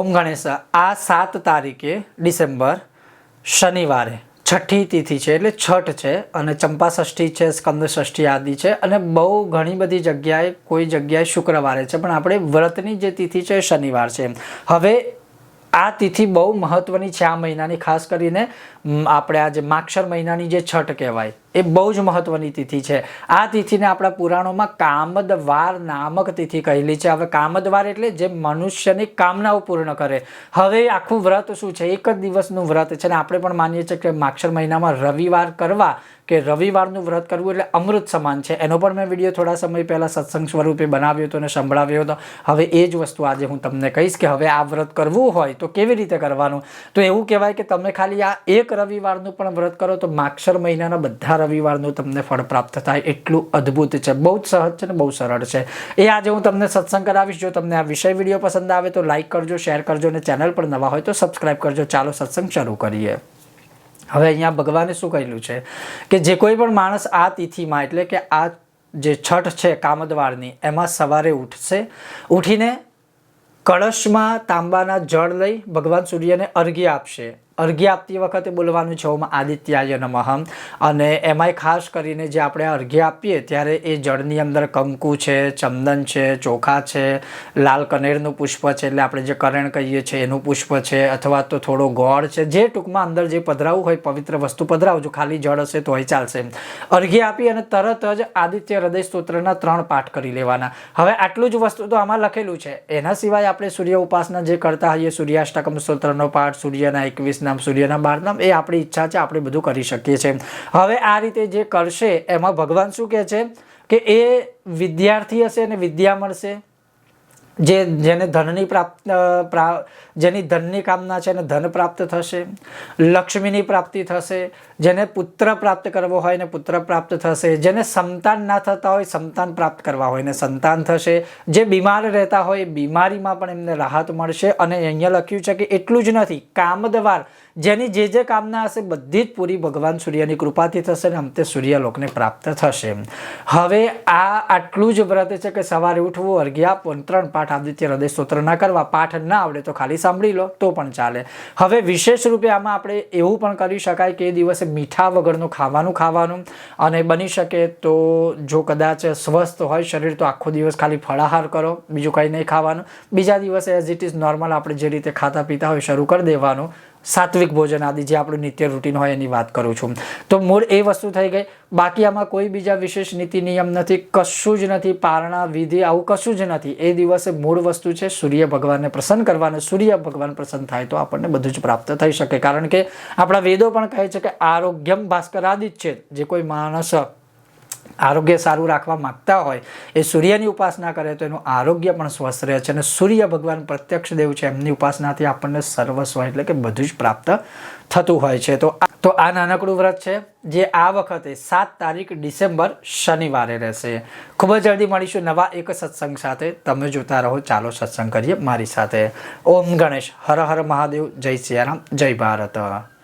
ઓમ ગણેશ, આ સાત તારીખે ડિસેમ્બર, શનિવારે. છઠ્ઠી તિથિ છે એટલે છઠ છે અને ચંપાષષ્ઠી છે સ્કંદ ષષ્ઠી આદિ છે અને બહુ ઘણી બધી જગ્યાએ કોઈ જગ્યાએ શુક્રવારે છે. પણ આપણે વ્રતની જે તિથિ છે એ શનિવાર છે હવે આ તિથિ બહુ મહત્વની છે આ મહિનાની, ખાસ કરીને આપણે આ જે માક્ષર મહિનાની જે છઠ કહેવાય. એ બહુ જ મહત્વની તિથિ છે. આ તિથિને આપણા પુરાણોમાં કામદવાર નામક તિથિ કહેલી છે. હવે કામદવાર એટલે જે મનુષ્યની કામનાઓ પૂર્ણ કરે. હવે આખું વ્રત શું છે? એક જ દિવસનું વ્રત છે ને આપણે પણ માનીએ છીએ કે માક્ષર મહિનામાં રવિવાર કરવા કે રવિવારનું વ્રત કરવું એટલે અમૃત સમાન છે. એનો પણ મેં વીડિયો થોડા સમય પહેલાં સત્સંગ સ્વરૂપે બનાવ્યો હતો અને સંભળાવ્યો હતો. હવે એ જ વસ્તુ આજે હું તમને કહીશ કે હવે આ વ્રત કરવું હોય તો કેવી રીતે કરવાનું? તો એવું કહેવાય કે તમે ખાલી આ એક રવિવારનું પણ વ્રત કરો તો માક્ષર મહિનાના બધા રવિવારનું તમને ફળ પ્રાપ્ત થાય એટલું અદ્ભુત છે. બહુ જ સહજ છે ને બહુ સરળ છે. એ આજે હું તમને સત્સંગ કરાવીશ. જો તમને આ વિષય વીડિયો પસંદ આવે તો લાઈક કરજો, શેર કરજો અને ચેનલ પર નવા હોય તો સબસ્ક્રાઈબ કરજો. ચાલો સત્સંગ શરૂ કરીએ. હવે અહીંયા ભગવાને શું કહેલું છે કે જે કોઈ પણ માણસ આ તિથિમાં, એટલે કે આ જે છઠ છે કામદવારની, એમાં સવારે ઉઠશે, ઉઠીને કળશમાં તાંબાના જળ લઈ ભગવાન સૂર્યને અર્ઘ્ય આપશે. અર્ઘ્ય આપતી વખતે બોલવાનું છે ઓમ આદિત્યાય નમઃ. અને એમાંય ખાસ કરીને જે આપણે અર્ઘ્ય આપીએ ત્યારે એ જળની અંદર કંકુ છે, ચંદન છે, ચોખા છે, લાલ કનેરનું પુષ્પ છે, એટલે આપણે જે કરણ કહીએ છીએ એનું પુષ્પ છે, અથવા તો થોડો ગોળ છે, જે ટૂંકમાં અંદર જે પધરાવું હોય, પવિત્ર વસ્તુ પધરાવજો ખાલી જળ હશે તોય ચાલશે. અર્ઘ્ય આપી અને તરત જ આદિત્ય હૃદય સ્તોત્રના ત્રણ પાઠ કરી લેવાના. હવે આટલું જ વસ્તુ તો આમાં લખેલું છે. એના સિવાય આપણે સૂર્ય ઉપાસના જે કરતા હોઈએ, સૂર્યાષ્ટકમ સ્તોત્રનો પાઠ, સૂર્યના એકવીસ નામ સૂર્યના બાર નામ એ આપણી ઈચ્છા છે, આપણે બધું કરી શકીએ છીએ. હવે આ રીતે જે કરશે, એમાં ભગવાન શું કહે છે? કે એ વિદ્યાર્થી હશે અને વિદ્યા મળશે. જે જેને ધનની પ્રાપ્ત પ્રા, જેની ધનની કામના છે એને ધન પ્રાપ્ત થશે, લક્ષ્મીની પ્રાપ્તિ થશે, જેને પુત્ર પ્રાપ્ત કરવો હોય ને પુત્ર પ્રાપ્ત થશે, જેને સંતાન ના થતા હોય સંતાન પ્રાપ્ત કરવા હોય ને સંતાન થશે, જે બીમાર રહેતા હોય એ બીમારીમાં પણ એમને રાહત મળશે. અને અહીંયા લખ્યું છે કે એટલું જ નથી, કામદવાર જેની જે જે કામના હશે બધી જ પૂરી ભગવાન સૂર્યની કૃપાથી થશે ને અંતે સૂર્યલોકને પ્રાપ્ત થશે. હવે આ આટલું જ વ્રત છે કે સવારે ઉઠવું, અર્ઘ્ય આપવું ત્રણ પાઠ આદિત્ય હૃદય સ્તોત્ર ના કરવા, પાઠ ના આવડે તો ખાલી સાંભળી લો, તો પણ ચાલે. હવે વિશેષ રૂપે આમાં આપણે એવું પણ કરી શકાય કે એ દિવસે મીઠા વગરનું ખાવાનું ખાવાનું અને બની શકે તો જો કદાચ સ્વસ્થ હોય શરીર તો આખો દિવસ ખાલી ફળાહાર કરો, બીજું કંઈ નહીં ખાવાનું. બીજા દિવસે એઝ ઇટ ઇઝ નોર્મલ આપણે જે રીતે ખાતા પીતા હોય શરૂ કરી દેવાનું. સાત્વિક ભોજન આદિ જે આપણું નિત્ય રૂટીન હોય એની વાત કરું છું. તો મૂળ એ વસ્તુ થઈ ગઈ, બાકી આમાં કોઈ બીજા વિશેષ નીતિ નિયમ નથી, કશું જ નથી, પારણા વિધિ આવું કશું જ નથી. એ દિવસે મૂળ વસ્તુ છે સૂર્ય ભગવાનને પ્રસન્ન કરવાને, સૂર્ય ભગવાન પ્રસન્ન થાય તો આપણને બધું જ પ્રાપ્ત થઈ શકે. કારણ કે આપણા વેદો પણ કહે છે કે આરોગ્યમ ભાસ્કરાદિત છે જે કોઈ માણસ આરોગ્ય સારું રાખવા માગતા હોય, એ સૂર્યની ઉપાસના કરે તો એનું આરોગ્ય પણ સ્વસ્થ રહે છે અને સૂર્ય ભગવાન પ્રત્યક્ષ દેવ છે, એમની ઉપાસનાથી આપણને સર્વસ્વ એટલે કે બધું જ પ્રાપ્ત થતું હોય છે. તો તો આ નાનકડું વ્રત છે, જે આ વખતે સાત તારીખ ડિસેમ્બર શનિવારે રહેશે. ખૂબ જ જલ્દી મળીશું નવા એક સત્સંગ સાથે. તમે જોતા રહો, ચાલો સત્સંગ કરીએ મારી સાથે. ઓમ ગણેશ, હર હર મહાદેવ, જય સિયારામ, જય ભારત.